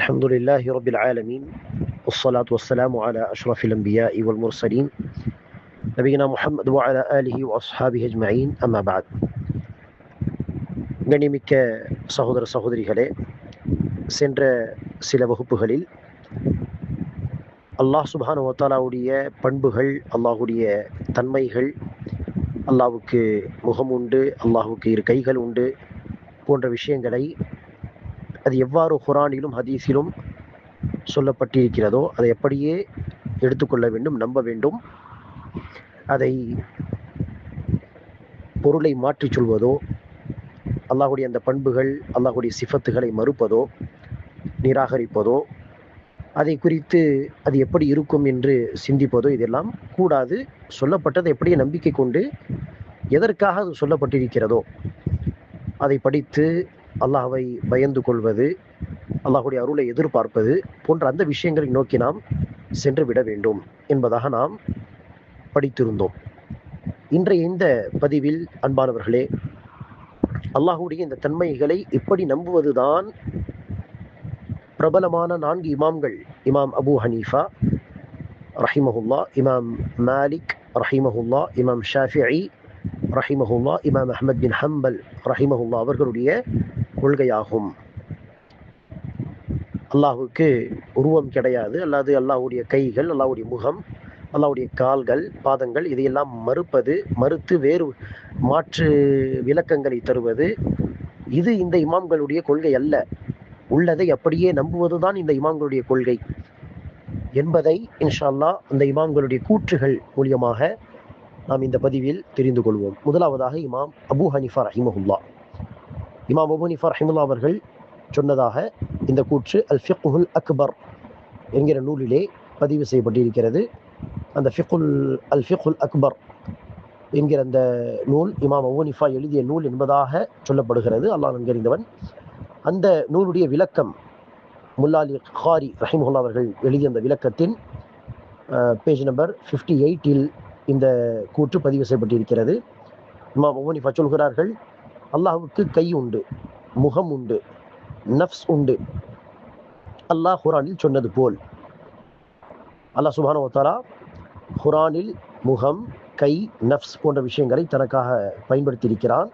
الحمد لله رب العالمين والصلاة والسلام على أشرف الأنبياء والمرسلين نبينا محمد وعلى آله وأصحابه أجمعين أما بعد கண்ணிமிக்க சகோதர சகோதரிகளே சென்ற சில வகுப்புகளில் அல்லாஹ் சுபானு வத்தாலாவுடைய பண்புகள் அல்லாஹுடைய தன்மைகள் அல்லாஹுக்கு முகம் உண்டு அல்லாஹுக்கு இரு கைகள் உண்டு போன்ற விஷயங்களை அது எவ்வாறு குரானிலும் ஹதீஸிலும் சொல்லப்பட்டிருக்கிறதோ அதை எப்படியே எடுத்துக்கொள்ள வேண்டும் நம்ப வேண்டும். அதை பொருளை மாற்றிச் சொல்வதோ அல்லாஹுடைய அந்த பண்புகள் அல்லாஹுடைய சிஃபத்துகளை மறுப்பதோ நிராகரிப்பதோ அதை குறித்து அது எப்படி இருக்கும் என்று சிந்திப்பதோ இதெல்லாம் கூடாது. சொல்லப்பட்டதை எப்படியே நம்பிக்கை கொண்டு எதற்காக அது சொல்லப்பட்டிருக்கிறதோ அதை படித்து அல்லாஹை பயந்து கொள்வது அல்லாஹுடைய அருளை எதிர்பார்ப்பது போன்ற அந்த விஷயங்களை நோக்கி நாம் சென்று விட வேண்டும் என்பதாக நாம் படித்திருந்தோம். இன்றைய இந்த பதிவில் அன்பானவர்களே அல்லாஹுடைய இந்த தன்மைகளை எப்படி நம்புவதுதான் பிரபலமான நான்கு இமாம்கள் இமாம் அபு ஹனீஃபா ரஹிமஹுல்லா இமாம் மாலிக் ரஹிமஹுல்லா இமாம் ஷாஃபிஇ ரஹிமஹுல்லா இமாம் அஹமத் பின் ஹம்பல் ரஹிமஹுல்லா அவர்களுடைய கொள்கையாகும். அல்லாஹுக்கு உருவம் கிடையாது. அல்லாது அல்லாஹுடைய கைகள் அல்லாஹுடைய முகம் அல்லாவுடைய கால்கள் பாதங்கள் இதையெல்லாம் மறுப்பது மறுத்து வேறு மாற்று விளக்கங்களை தருவது இது இந்த இமாம்களுடைய கொள்கை அல்ல. உள்ளதை அப்படியே நம்புவதுதான் இந்த இமாம்களுடைய கொள்கை. என்பதை இன்ஷால்லா அந்த இமாம்களுடைய கூற்றுகள் மூலியமாக நாம் இந்த பதிவில் தெரிந்து கொள்வோம். முதலாவதாக இமாம் அபு ஹனிஃபா ரஹிமஹுல்லா. இமாம் அபு ஹனிஃபா ரஹிமுல்லா அவர்கள் சொன்னதாக இந்த கூற்று அல் ஃபிக்குல் அக்பர் என்கிற நூலிலே பதிவு செய்யப்பட்டிருக்கிறது. அந்த ஃபிக்குல் அல் ஃபிக்குல் அக்பர் என்கிற அந்த நூல் இமாம் அவுனிஃபா எழுதிய நூல் என்பதாக சொல்லப்படுகிறது. அல்லாஹ் நன்கறிந்தவன் அந்த நூலுடைய விளக்கம் முல்லாலி ஹாரி ரஹிமுல்லா அவர்கள் எழுதிய அந்த விளக்கத்தின் பேஜ் நம்பர் ஃபிஃப்டி எயிட்டில் இந்த கூற்று பதிவு செய்யப்பட்டிருக்கிறது. இமாம் அவுனிஃபா சொல்கிறார்கள் அல்லாஹுக்கு கை உண்டு முகம் உண்டு நஃப்ஸ் உண்டு அல்லாஹ் குரானில் சொன்னது போல் அல்லாஹ் சுபான ஒத்தாலா குரானில் முகம் கை நஃப்ஸ் போன்ற விஷயங்களை தனக்காக பயன்படுத்தியிருக்கிறான்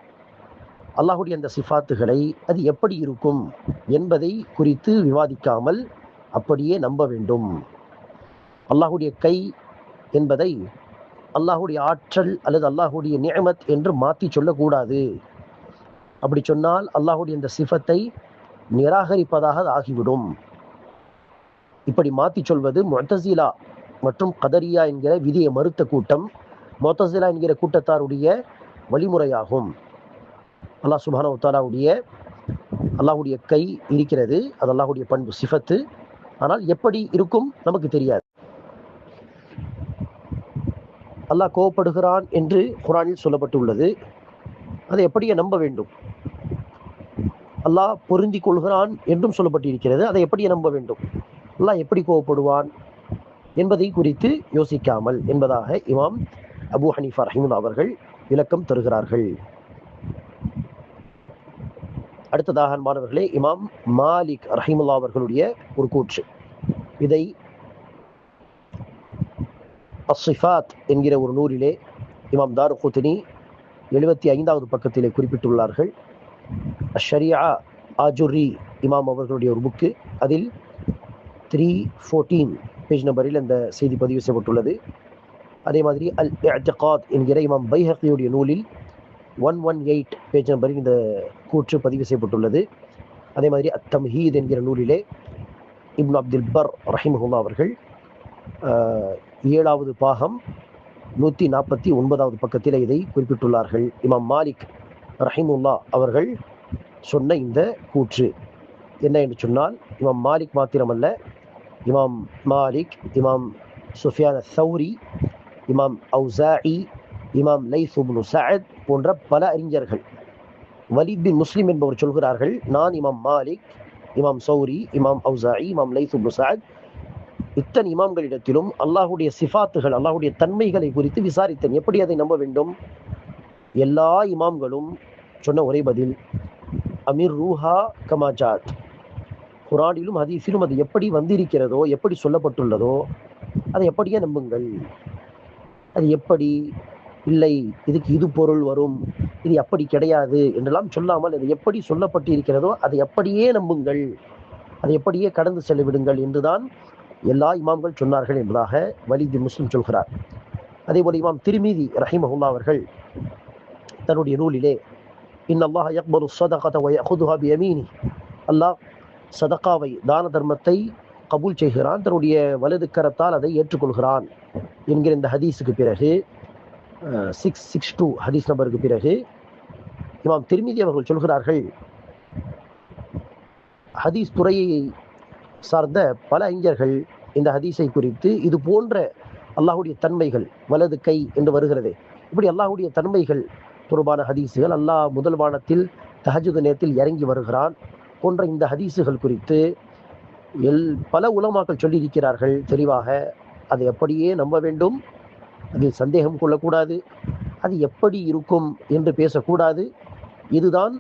அல்லாஹுடைய அந்த சிஃபாத்துகளை அது எப்படி இருக்கும் என்பதை குறித்து விவாதிக்காமல் அப்படியே நம்ப வேண்டும். அல்லாஹுடைய கை என்பதை அல்லாஹுடைய ஆற்றல் அல்லது அல்லாஹுடைய நியமத் என்று மாற்றி சொல்லக்கூடாது அப்படி சொன்னால் அல்லாஹுடைய அந்த சிஃபத்தை நிராகரிப்பதாக ஆகிவிடும். இப்படி மாற்றி சொல்வது மொத்தசிலா மற்றும் கதரியா என்கிற விதியை மறுத்த கூட்டம் மொத்தசிலா என்கிற கூட்டத்தாருடைய வழிமுறையாகும். அல்லாஹ் சுபான உத்தாலாவுடைய அல்லாஹுடைய கை இருக்கிறது அது அல்லாஹுடைய பண்பு சிஃபத்து. ஆனால் எப்படி இருக்கும் நமக்கு தெரியாது. அல்லாஹ் கோவப்படுகிறான் என்று குரானில் சொல்லப்பட்டுள்ளது. அதை எப்படியே நம்ப வேண்டும்? அல்லாஹ் பொருந்தி கொள்கிறான் என்றும் சொல்லப்பட்டிருக்கிறது. அதை எப்படியே நம்ப வேண்டும்? அல்லாஹ் எப்படி கோவப்படுவான் என்பதை குறித்து யோசிக்காமல் என்பதாக இமாம் அபு ஹனீஃபா ரஹிமுல்லா அவர்கள் விளக்கம் தருகிறார்கள். அடுத்ததாக அன்பானவர்களே இமாம் மாலிக் ரஹிமுல்லா அவர்களுடைய ஒரு கூற்று. இதை அஸ்ஸிஃபாத் என்கிற ஒரு நூலிலே இமாம் தாரு குத்தினி எழுபத்தி ஐந்தாவது பக்கத்திலே குறிப்பிட்டுள்ளார்கள். ஷரியா ஆஜுரி இமாம் அவர்களுடைய ஒரு புக்கு. அதில் த்ரீ ஃபோர்டீன் பேஜ் நம்பரில் அந்த செய்தி பதிவு செய்யப்பட்டுள்ளது. அதே மாதிரி அல் அஜகாத் என்கிற இமாம் பைஹக்கியுடைய நூலில் ஒன் ஒன் எயிட் பேஜ் நம்பரில் இந்த கூற்று பதிவு செய்யப்பட்டுள்ளது. அதே மாதிரி அத்தம் ஹீத் என்கிற நூலிலே இப்னு அப்துல் பர் ரஹிமஹுல்லா அவர்கள் ஏழாவது பாகம் நூற்றி நாற்பத்தி ஒன்பதாவது பக்கத்தில் இதை குறிப்பிட்டுள்ளார்கள். இமாம் மாலிக் ரஹிமுல்லா அவர்கள் சொன்ன இந்த கூற்று. என்ன என்று சொன்னால் இமாம் மாலிக் மாத்திரமல்ல இமாம் மாலிக் இமாம் சுஃபியான சௌரி இமாம் அவுசாஇ இமாம் லைசுப்னு சஅத் போன்ற பல அறிஞர்கள். வலித் பின் என்பவர் சொல்கிறார்கள் நான் இமாம் மாலிக் இமாம் சௌரி இமாம் அவுசாஇ இமாம் லைசுப்னு சஅத் இத்தனை இமாம்களிடத்திலும் அல்லாஹுடைய சிஃபாத்துகள் அல்லாஹுடைய தன்மைகளை குறித்து விசாரித்தேன். எப்படி அதை நம்ப வேண்டும்? எல்லா இமாம்களும் சொன்ன ஒரே பதில் அமீர் ரூஹா கமாஜாத் குரானிலும் ஹதீஸிலும் அது எப்படி வந்திருக்கிறதோ எப்படி சொல்லப்பட்டுள்ளதோ அதை எப்படியே நம்புங்கள். அது எப்படி இல்லை இதுக்கு இது பொருள் வரும் இது அப்படி கிடையாது என்றெல்லாம் சொல்லாமல் அது எப்படி சொல்லப்பட்டு இருக்கிறதோ அதை அப்படியே நம்புங்கள். அதை எப்படியே கடந்து செல்ல விடுங்கள் என்றுதான் எல்லா இமாம்கள் சொன்னார்கள் என்பதாக வலிதி முஸ்லிம் சொல்கிறார். அதேபோல் இமாம் திருமீதி ரஹிமஹுல்லா அவர்கள் தன்னுடைய நூலிலே இன்னல்லாஹ் யக்பரு சதகத வயஹுதுஹா அல்லாஹ் சதகாவை தான தர்மத்தை கபூல் செய்கிறான் தன்னுடைய வலது கரத்தால் அதை ஏற்றுக்கொள்கிறான் என்கிற இந்த ஹதீஸுக்கு பிறகு சிக்ஸ் சிக்ஸ் டூ ஹதீஸ் நம்பருக்கு பிறகு இமாம் திருமீதி அவர்கள் சொல்கிறார்கள் ஹதீஸ் துறையை சார்ந்த பல அறிஞர்கள் இந்த ஹதீஸை குறித்து இது போன்ற அல்லாஹுடைய தன்மைகள் வலது கை என்று வருகிறது. இப்படி அல்லாஹுடைய தன்மைகள் தொடர்பான ஹதீஸுகள் அல்லாஹ் முதல் வானத்தில் தஹஜுத நேரத்தில் இறங்கி வருகிறான் போன்ற இந்த ஹதீஸுகள் குறித்து எல் பல உலமாக்கள் சொல்லியிருக்கிறார்கள். தெளிவாக அதை எப்படியே நம்ப வேண்டும். அதில் சந்தேகம் கொள்ளக்கூடாது. அது எப்படி இருக்கும் என்று பேசக்கூடாது. இதுதான்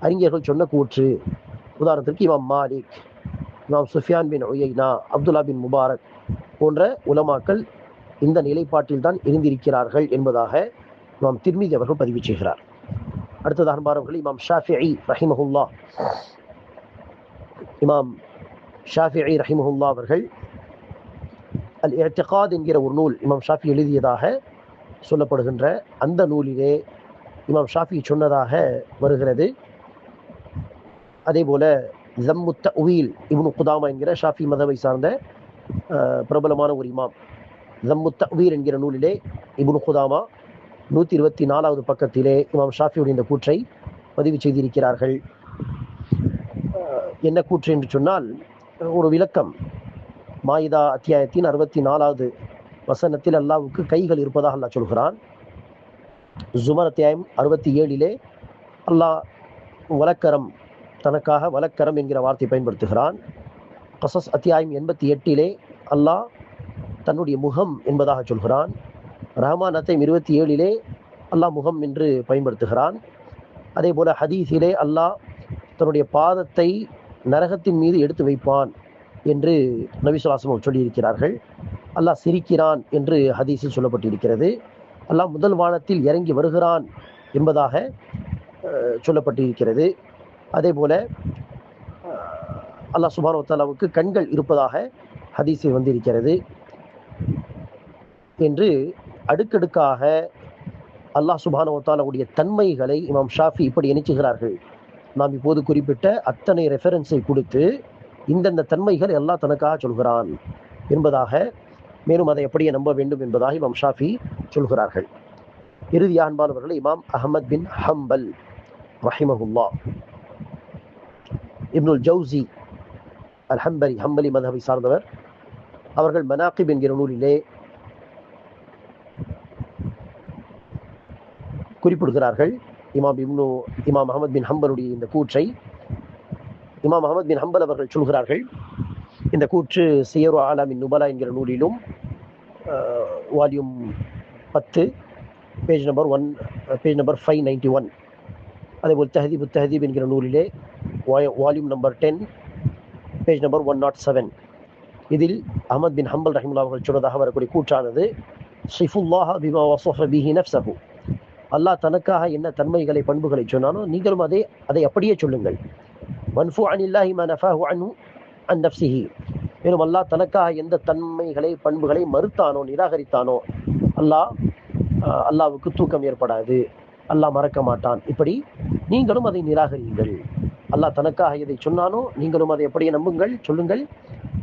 அறிஞர்கள் சொன்ன கூற்று. உதாரணத்திற்கு இமாம் மாலிக். இமாம் சுஃபியான் பின் ஒய்னா அப்துல்லா பின் முபாரக் போன்ற உலமாக்கள் இந்த நிலைப்பாட்டில் தான் இருந்திருக்கிறார்கள் என்பதாக இமாம் திருமிதி அவர்கள் பதிவு செய்கிறார். அடுத்ததாக அன்பாரவர்கள் இமாம் ஷாஃபிஇ ரஹிமஹுல்லா. இமாம் ஷாஃபிஇ ரஹிமஹுல்லா அவர்கள் அல் இர்திகாத் என்கிற ஒரு நூல் இமாம் ஷாஃபி எழுதியதாக சொல்லப்படுகின்ற அந்த நூலிலே இமாம் ஷாஃபி சொன்னதாக வருகிறது. அதே போல ஜம்முத்த உவீல் இப்னு குதாமா என்கிற ஷாஃபி மதவை சார்ந்த பிரபலமான ஒரு இமாம். ஜம்முத்த உயிர் என்கிற நூலிலே இப்னு குதாமா நூற்றி இருபத்தி நாலாவது பக்கத்திலே இமாம் ஷாஃபியுடைய இந்த கூற்றை பதிவு செய்திருக்கிறார்கள். என்ன கூற்று என்று சொன்னால் ஒரு விளக்கம். மாயிதா அத்தியாயத்தின் அறுபத்தி நாலாவது வசனத்தில் அல்லாவுக்கு கைகள் இருப்பதாக அல்லாஹ் சொல்கிறான். ஜுமர் அத்தியாயம் அறுபத்தி ஏழிலே அல்லாஹ் வலக்கரம் தனக்காக வலக்கரம் என்கிற வார்த்தை பயன்படுத்துகிறான். கசஸ் அத்தியாயம் எண்பத்தி எட்டிலே அல்லாஹ் தன்னுடைய முகம் என்பதாக சொல்கிறான். ரஹமான் அத்தியாயம் இருபத்தி ஏழிலே அல்லாஹ் முகம் என்று பயன்படுத்துகிறான். அதே போல ஹதீஸிலே அல்லாஹ் தன்னுடைய பாதத்தை நரகத்தின் மீது எடுத்து வைப்பான் என்று நபிசுலாசம் சொல்லியிருக்கிறார்கள். அல்லாஹ் சிரிக்கிறான் என்று ஹதீஸில் சொல்லப்பட்டிருக்கிறது. அல்லாஹ் முதல் வானத்தில் இறங்கி வருகிறான் என்பதாக சொல்லப்பட்டிருக்கிறது. அதே போல அல்லாஹ் சுபானு தாலாவுக்கு கண்கள் இருப்பதாக ஹதீசை வந்திருக்கிறது. என்று அடுக்கடுக்காக அல்லாஹ் சுபானு தாலாவுடைய தன்மைகளை இமாம் ஷாஃபி இப்படி இணைச்சுகிறார்கள். நாம் இப்போது குறிப்பிட்ட அத்தனை ரெஃபரன்ஸை கொடுத்து இந்தந்த தன்மைகள் எல்லாம் தனக்காக சொல்கிறான் என்பதாக மேலும் அதை எப்படியே நம்ப வேண்டும் என்பதாக இமாம் ஷாஃபி சொல்கிறார்கள். இறுதி அன்பானவர்கள் இமாம் அஹமத் பின் ஹம்பல் ரஹிமஹுல்லா. இப்னுல் ஜவுசி அல் ஹம்பரி ஹம்பலி மதஹபை சார்ந்தவர். அவர்கள் மனாக்கிப் என்கிற நூலிலே குறிப்பிடுகிறார்கள். இமாம் இப்னு இமாம் அகமது பின் ஹம்பலுடைய இந்த கூற்றை. இமாம் அஹமத் பின் ஹம்பல் அவர்கள் சொல்கிறார்கள் இந்த கூற்று சியரு ஆலாமின் நுபலா என்கிற நூலிலும் வால்யூம் பத்து page number one page number five ninety one. அதேபோல் தஹதீப் தஹதீப் என்கிற நூலிலே volume number ten page number one nought seven இதில் அஹமத் பின் ஹம்பல் ரஹிமுல்லா அவர்கள் சொன்னதாக வரக்கூடிய கூற்றானது ஷிஃபுல்லாஹ பிமா வசோஹபிஹி பிஹி அல்லாஹ் தனக்காக என்ன தன்மைகளை பண்புகளை சொன்னானோ நீங்களும் அதை அதை அப்படியே சொல்லுங்கள். மன்ஃபு அனில்லாஹி மா அனு அன் நஃப்ஸிஹி மேலும் அல்லாஹ் தனக்காக எந்த தன்மைகளை பண்புகளை மறுத்தானோ நிராகரித்தானோ அல்லாஹ் அல்லாவுக்கு தூக்கம் ஏற்படாது. அல்லாஹ் மறக்க மாட்டான். இப்படி நீங்களும் அதை நிராகரியுங்கள். அல்லாஹ் தனக்காக எதை சொன்னானோ நீங்களும் அதை எப்படியே நம்புங்கள் சொல்லுங்கள்.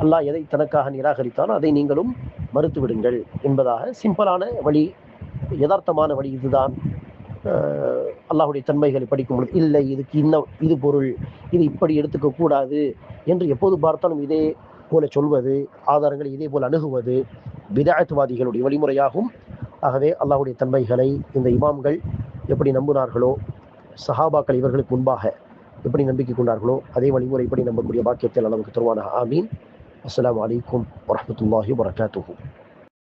அல்லாஹ் எதை தனக்காக நிராகரித்தானோ அதை நீங்களும் மறுத்துவிடுங்கள் என்பதாக சிம்பிளான வழி யதார்த்தமான வழி இதுதான். அல்லாஹுடைய அல்லாஹ்வுடைய தன்மைகளை படிக்கும் பொழுது இல்லை இதுக்கு இன்னும் இது பொருள் இது இப்படி எடுத்துக்க கூடாது என்று எப்போது பார்த்தாலும் இதே போல சொல்வது ஆதாரங்களை இதே போல் அணுகுவது விதாயத்துவாதிகளுடைய வழிமுறையாகும். ஆகவே அல்லாஹுடைய தன்மைகளை இந்த இமாம்கள் எப்படி நம்பினார்களோ சஹாபாக்கள் இவர்களுக்கு முன்பாக எப்படி நம்பிக்கை கொண்டார்களோ அதே வழிமுறைப்படி நம்பக்கூடிய பாக்கியத்தில் அளவுக்கு தருவான ஆமீன். அஸ்லாம் வலைக்கம் வரமத்துல்லாஹி வரகாத்துஹு